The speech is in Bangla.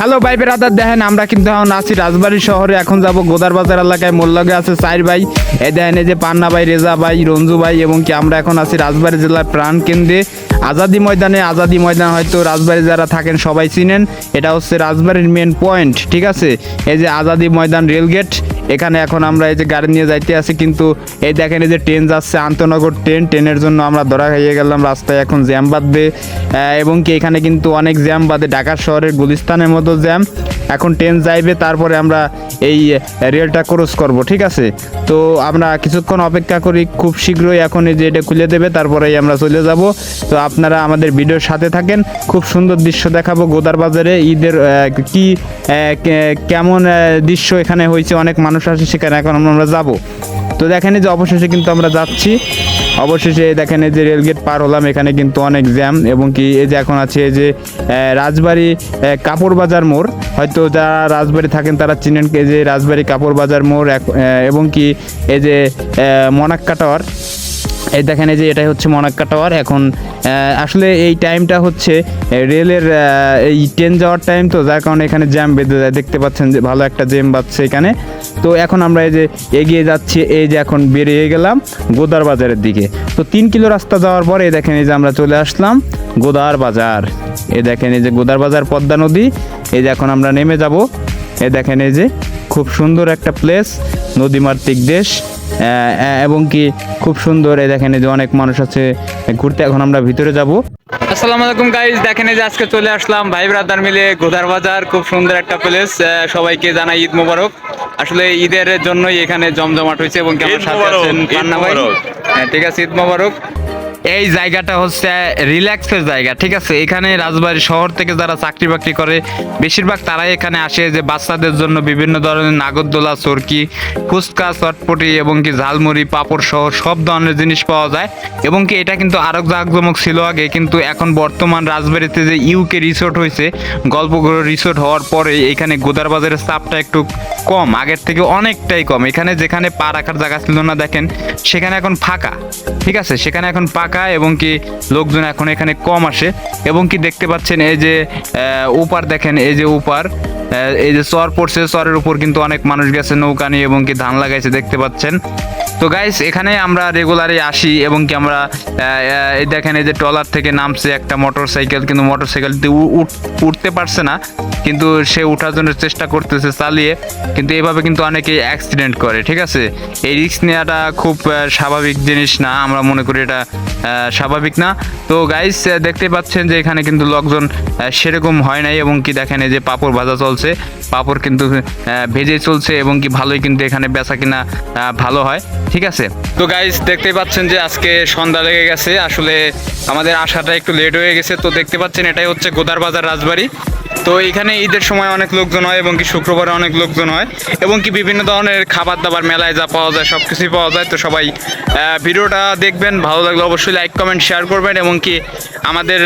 হ্যালো ভাই বেরাদার, দেখেন আমরা কিন্তু এখন আছি রাজবাড়ি শহরে। এখন যাব গোদার বাজার এলাকায়। মোল্লাগে আছে সাইর ভাই, এ দেখেন এই যে পান্না ভাই, রেজা ভাই, রঞ্জু ভাই, এবং কি আমরা এখন আছি রাজবাড়ি জেলার প্রাণ কেন্দ্রে। আজাদি ময়দানে, আজাদি ময়দান হয়তো রাজবাড়ি যারা থাকেন সবাই চিনেন। এটা হচ্ছে রাজবাড়ির মেন পয়েন্ট ঠিক আছে? এই যে আজাদি ময়দান রেলগেট এখানে এখন আমরা এই যে গাড়ি নিয়ে যাইতে আছি, কিন্তু এই দেখেন এই যে ট্রেন যাচ্ছে, আন্তনগর ট্রেন ট্রেনের জন্য আমরা ধরা খাইয়ে গেলাম, রাস্তায় এখন জ্যাম বাঁধবে। এবং কি এখানে কিন্তু অনেক জ্যাম বাঁধে, ঢাকা শহরের গুলিস্তানের মতো জ্যাম। এখন ট্রেন যাইবে, তারপরে আমরা এই রেলটা ক্রস করব, ঠিক আছে? তো আমরা কিছুক্ষণ অপেক্ষা করি, খুব শীঘ্রই এখন এই যে এটা খুলে দেবে, তারপরেই আমরা চলে যাব। তো আপনারা আমাদের ভিডিওর সাথে থাকেন, খুব সুন্দর দৃশ্য দেখাবো গোদার বাজারে, ঈদের কে- কেমন দৃশ্য এখানে হয়েছে? অনেক মানুষ আসে সেখানে, এখন আমরা যাব। তো দেখেন যে অবশেষে কিন্তু আমরা যাচ্ছি। অবশেষে দেখেন যে রেলগেট পার হলাম, এখানে কিন্তু অনেক জ্যাম এবং কি এই যে এখন আছে যে রাজবাড়ি কাপড় বাজার মোড়। হয়তো যারা রাজবাড়ি থাকেন তারা চিনেন যে রাজবাড়ি কাপড় বাজার মোড় এবং কি এই যে মনাক্কা টাওয়ার। এই দেখেন, এই যে এটাই হচ্ছে মনাক্কা টাওয়ার। এখন আসলে এই টাইমটা হচ্ছে রেলের এই ট্রেন যাওয়ার টাইম তো, যার কারণে এখানে জ্যাম বেঁধে যায়। দেখতে পাচ্ছেন যে ভালো একটা জ্যাম বাজছে এখানে। তো এখন আমরা এই যে এগিয়ে যাচ্ছি, এই যে এখন বেরিয়ে গেলাম গোদার বাজারের দিকে। তো তিন কিলো রাস্তা যাওয়ার পরে, এই দেখেন, এই যে আমরা চলে আসলাম গোদার বাজার। এ দেখেন, এই যে গোদার বাজার, পদ্মা নদী। এই যে এখন আমরা নেমে যাব। এই দেখেন, এই যে খুব সুন্দর একটা প্লেস নদীমাতৃক দেশ। এবং কি খুব সুন্দর। এই দেখেন এই যে অনেক মানুষ আছে ঘুরতে। এখন আমরা ভিতরে যাব। আসসালামু আলাইকুম গাইজ দেখেন এই যে আজকে চলে আসলাম ভাই ব্রাদার মিলে গোদার বাজার। খুব সুন্দর একটা প্লেস সবাইকে জানাই ঈদ মোবারক। আসলে ঈদের জন্যই এখানে জমজমাট হয়েছে এবং কেমন আমার সাথে আছেন ঈদ পান্না ভাই হ্যাঁ, ঠিক আছে ঈদ মোবারক। এই জায়গাটা হচ্ছে রিল্যাক্সের জায়গা, ঠিক আছে? এখানে রাজবাড়ি শহর থেকে যারা চাকরি বাকরি করে, বেশিরভাগ তারাই এখানে আসে যে বাচ্চাদের জন্য বিভিন্ন ধরনের নাগরদোলা, চরকি, ফুচকা, চটপটি এবং কি ঝালমুড়ি, পাপড় সহ সব ধরনের জিনিস পাওয়া যায়। এবং কি এটা কিন্তু আরও জাঁকজমক ছিল আগে, কিন্তু এখন বর্তমান রাজবাড়িতে যে ইউকে রিসোর্ট হয়েছে গল্পগ্রহ রিসোর্ট হওয়ার পরে এখানে গোদার বাজারের চাপটা একটু কম, আগের থেকে অনেকটাই কম। এখানে যেখানে পা রাখার জায়গা ছিল না, দেখেন, সেখানে এখন ফাঁকা, ঠিক আছে? সেখানে এখন পাকা এবং কি লোকজন এখন এখানে কম আসে এবং কি দেখতে পাচ্ছেন এই যে উপার দেখেন এই যে উপার আহ, এই যে চর পড়ছে চরের উপর কিন্তু অনেক মানুষ গেছে নৌকা নিয়ে এবং কি ধান লাগাইছে দেখতে পাচ্ছেন। তো গাইস এখানে আমরা রেগুলারই আসি এবং কি আমরা এই দেখেন এই যে ট্রলার থেকে নামছে একটা মোটর সাইকেল কিন্তু মোটর সাইকেলটি উঠতে পারছে না, কিন্তু সে ওঠার জন্য চেষ্টা করতেছে চালিয়ে, কিন্তু এভাবে কিন্তু অনেকেই অ্যাক্সিডেন্ট করে, ঠিক আছে? এই রিস্ক নেওয়াটা খুব স্বাভাবিক জিনিস না, আমরা মনে করি এটা স্বাভাবিক না। তো গাইস দেখতে পাচ্ছেন যে এখানে কিন্তু লোকজন সেরকম হয় নাই এবং কি দেখেন এই যে পাপড় ভাজা চলছে, পাপড় কিন্তু ভেজে চলছে এবং কি ভালোই কিন্তু এখানে বেচা কিনা ভালো হয়। ঠিক আছে? তো গাইস দেখতে পাচ্ছেন যে আজকে সন্ধ্যা লেগে গেছে। আসলে আমাদের আসাটা একটু লেট হয়ে গেছে। তো দেখতে পাচ্ছেন এটাই হচ্ছে গোদার বাজার রাজবাড়ি। তো এখানে ঈদের সময় অনেক লোকজন হয় এবং কি শুক্রবারে অনেক লোকজন হয় এবং কি বিভিন্ন ধরনের খাবার দাবার মেলায় যা পাওয়া যায় সব কিছুই পাওয়া যায়। তো সবাই ভিডিওটা দেখবেন। ভালো লাগলে অবশ্যই লাইক কমেন্ট শেয়ার করবেন এবং কি আমাদের